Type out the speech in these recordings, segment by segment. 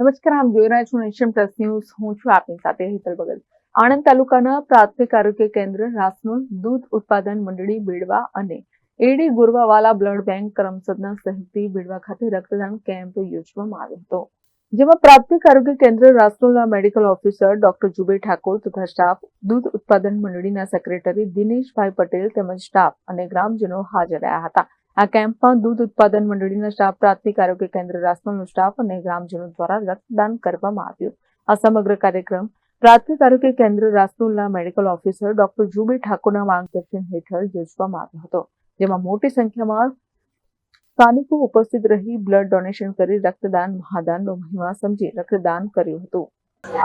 નમસ્કાર આપ જોઈ રહ્યા છો નેશન પ્લસ ન્યૂઝ. હું છું આપની સાથે હિતલ બગલ આણંદ તાલુકાના પ્રાથમિક આરોગ્ય કેન્દ્ર રાસનોલ દૂધ ઉત્પાદન મંડળી બેડવા અને એડી ગુરવાવાલા બ્લડ બેંક કરમસદના સહયોગથી બેડવા ખાતે રક્તદાન કેમ્પ યોજવામાં આવ્યો હતો. જેમાં પ્રાથમિક આરોગ્ય કેન્દ્ર રાસનોલના medical officer doctor Jube Thakor તથા સ્ટાફ, દૂધ ઉત્પાદન મંડળીના સેક્રેટરી દિનેશભાઈ પટેલ તેમજ સ્ટાફ અને ગ્રામજનો હાજર રહ્યા હતા. આ કેમ્પમાં દૂધ ઉત્પાદન મંડળીના સ્ટાફ, પ્રાથમિક આરોગ્ય કેન્દ્ર રાસનોલનો સ્ટાફ અને ગ્રામજનો દ્વારા રક્તદાન કરવામાં આવ્યું. આ સમગ્ર કાર્યક્રમ પ્રાથમિક આરોગ્ય કેન્દ્ર રાસનોલના મેડિકલ ઓફિસર ડોક્ટર જુબે ઠાકોરના માર્ગદર્શન હેઠળ યોજવામાં આવ્યો હતો, જેમાં મોટી સંખ્યામાં સ્થાનિકો ઉપસ્થિત રહી બ્લડ ડોનેશન કરી રક્તદાન, મહાદાનનો મહિમા સમજી રક્તદાન કર્યું હતું.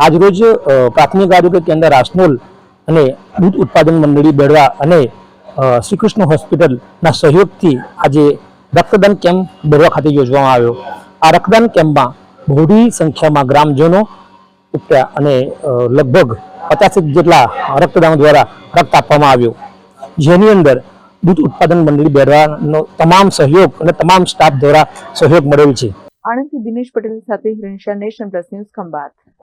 આજરોજ પ્રાથમિક આરોગ્ય કેન્દ્ર રાસનોલ અને દૂધ ઉત્પાદન મંડળી બેડવા અને શ્રી કૃષ્ણ હોસ્પિટલના સહયોગથી આજે રક્તદાન કેમ્પ બરવા ખાતે યોજવામાં આવ્યો. આ રક્તદાન કેમ્પમાં બહોળી સંખ્યામાં ગ્રામજનો ઉપયા અને લગભગ પચાસેક જેટલા રક્તદાન દ્વારા રક્ત આપવામાં આવ્યો. જેની અંદર દૂધ ઉત્પાદન મંડળી બેરવાનો તમામ સહયોગ અને તમામ સ્ટાફ દ્વારા સહયોગ મળેલ છે. આણંદથી દિનેશ પટેલ સાથે Hirenshah nation plus news Khambhat.